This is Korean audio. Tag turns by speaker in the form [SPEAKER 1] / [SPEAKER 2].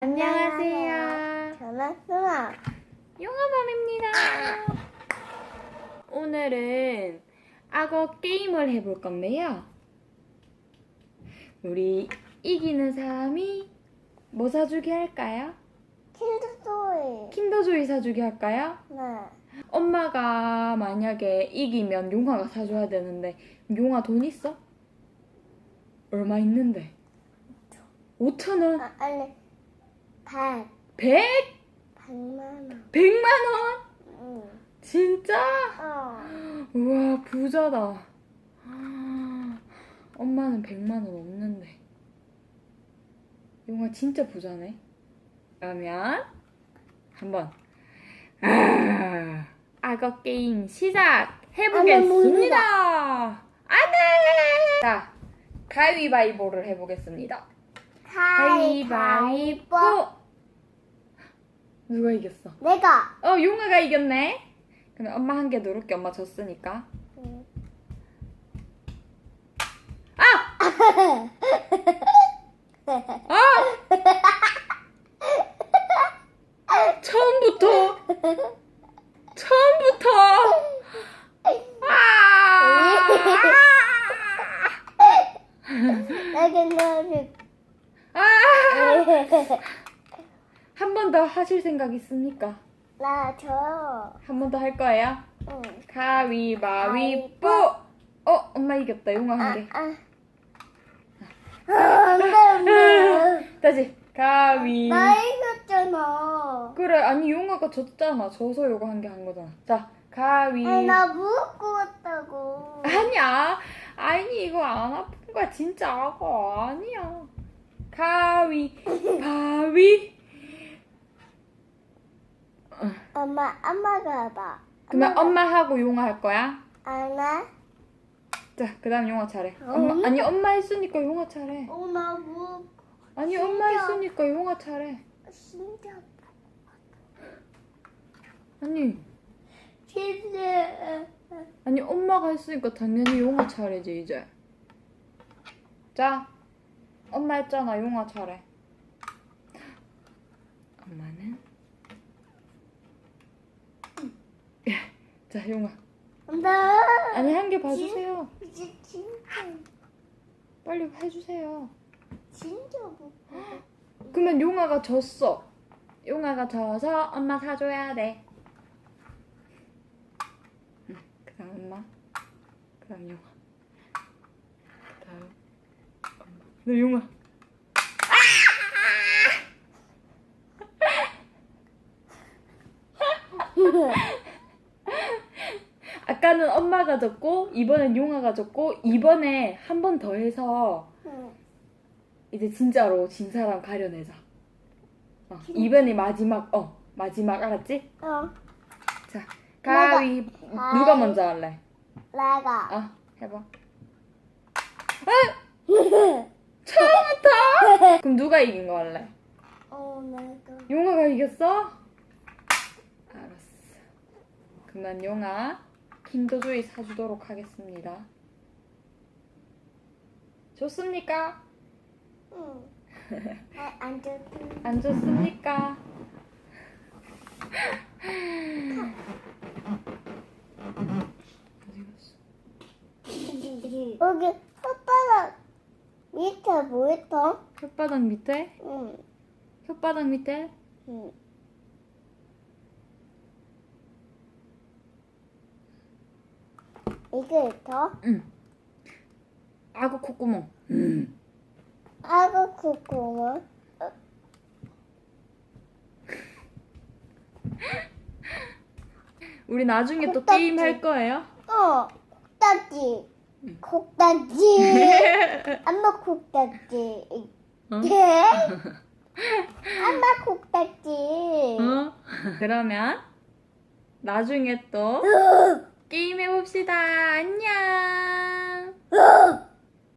[SPEAKER 1] 안녕하세요.
[SPEAKER 2] 저는 수아.
[SPEAKER 1] 용화맘입니다. 오늘은 악어 게임을 해볼 건데요. 우리 이기는 사람이 뭐 사주기 할까요?
[SPEAKER 2] 킨드소이.
[SPEAKER 1] 킨더조이 사주기 할까요?
[SPEAKER 2] 네.
[SPEAKER 1] 엄마가 만약에 이기면 용화가 사줘야 되는데 용화 돈 있어? 얼마 있는데? 5천 원?
[SPEAKER 2] 아, 아니, 백.
[SPEAKER 1] 100?
[SPEAKER 2] 백만 원.
[SPEAKER 1] 100만 원?
[SPEAKER 2] 응.
[SPEAKER 1] 진짜?
[SPEAKER 2] 어.
[SPEAKER 1] 우와 부자다. 엄마는 100만 원 없는데. 용아 진짜 부자네. 그러면 한번 아, 악어 게임 시작 해보겠습니다. 안돼. 자 가위바위보를 해보겠습니다.
[SPEAKER 2] 가위바위보.
[SPEAKER 1] 누가 이겼어?
[SPEAKER 2] 내가.
[SPEAKER 1] 어 용아가 이겼네. 그럼 엄마 한 개 누를게 엄마 졌으니까.
[SPEAKER 2] 응.
[SPEAKER 1] 아! 처음부터 처음부터 아!
[SPEAKER 2] 내가 너를.
[SPEAKER 1] 아! 한 번 더 하실 생각 있습니까?
[SPEAKER 2] 나 줘.
[SPEAKER 1] 한번 더 할 거예요?
[SPEAKER 2] 응.
[SPEAKER 1] 가위바위보. 어, 엄마 이겼다. 용아 한 개.
[SPEAKER 2] 아. 아, 안 돼, 안 돼.
[SPEAKER 1] 다시 가위.
[SPEAKER 2] 나 이겼잖아.
[SPEAKER 1] 그래, 아니 용아가 졌잖아. 져서 요거 한 개 한 거잖아. 자, 가위.
[SPEAKER 2] 아니, 나 무겁고 왔다고.
[SPEAKER 1] 아니야. 아니 이거 안 아픈 거야. 진짜 악어 아니야. 가위 바위.
[SPEAKER 2] 엄마, 엄마가 해봐.
[SPEAKER 1] 그러면 엄마하고 용아 할 거야?
[SPEAKER 2] 안 해?
[SPEAKER 1] 자, 그 다음 용아 차례.
[SPEAKER 2] 어,
[SPEAKER 1] 엄마
[SPEAKER 2] 엄마.
[SPEAKER 1] 아니 엄마 했으니까 용아 차례.
[SPEAKER 2] 어, 나 무겁고.
[SPEAKER 1] 아니 엄마
[SPEAKER 2] 진짜.
[SPEAKER 1] 했으니까 용아 차례.
[SPEAKER 2] 진짜.
[SPEAKER 1] 아니
[SPEAKER 2] 진짜.
[SPEAKER 1] 아니 엄마가 했으니까 당연히 용아 차례지 이제. 자, 엄마 했잖아 용아 차례. 엄마는 자 용아.
[SPEAKER 2] 나.
[SPEAKER 1] 아니 한 개 봐주세요.
[SPEAKER 2] 이제 진짜.
[SPEAKER 1] 빨리 해주세요.
[SPEAKER 2] 진짜 무겁고.
[SPEAKER 1] 그러면 용아가 졌어. 용아가 져서 엄마 사줘야 돼. 응, 그다음 엄마. 그다음 용아. 그다음 엄마. 너 용아. 아까는 엄마가 졌고 이번엔 용아가 졌고 이번에 한 번 더 해서
[SPEAKER 2] 응.
[SPEAKER 1] 이제 진짜로 진 사람 가려내자. 어, 이번이 마지막, 어, 마지막 알았지?
[SPEAKER 2] 어.
[SPEAKER 1] 자, 가위,
[SPEAKER 2] 가위.
[SPEAKER 1] 누가 먼저 할래?
[SPEAKER 2] 내가.
[SPEAKER 1] 어, 해봐. 처음부터? 그럼 누가 이긴 거 할래?
[SPEAKER 2] 어, 내가.
[SPEAKER 1] 용아가 이겼어? 알았어. 그러면 용아, 킨더조이 사주도록 하겠습니다. 좋습니까?
[SPEAKER 2] 응. 아, 안 좋지.
[SPEAKER 1] 안 좋습니까? 어디 갔어?
[SPEAKER 2] 여기 혓바닥 밑에 뭐 있어?
[SPEAKER 1] 혓바닥 밑에?
[SPEAKER 2] 응.
[SPEAKER 1] 혓바닥 밑에?
[SPEAKER 2] 응. 이게 있어?
[SPEAKER 1] 응. 악어 콧구멍. 음.
[SPEAKER 2] 아구 콧구멍.
[SPEAKER 1] 우리 나중에 또
[SPEAKER 2] 콧딱지.
[SPEAKER 1] 게임 할 거예요?
[SPEAKER 2] 어, 콕딱지.
[SPEAKER 1] 응.
[SPEAKER 2] 콕딱지. 엄마 콕딱지.
[SPEAKER 1] 어?
[SPEAKER 2] 네? 엄마 콕딱지.
[SPEAKER 1] 어? 그러면 나중에 또 게임 해봅시다. 안녕.
[SPEAKER 2] 어.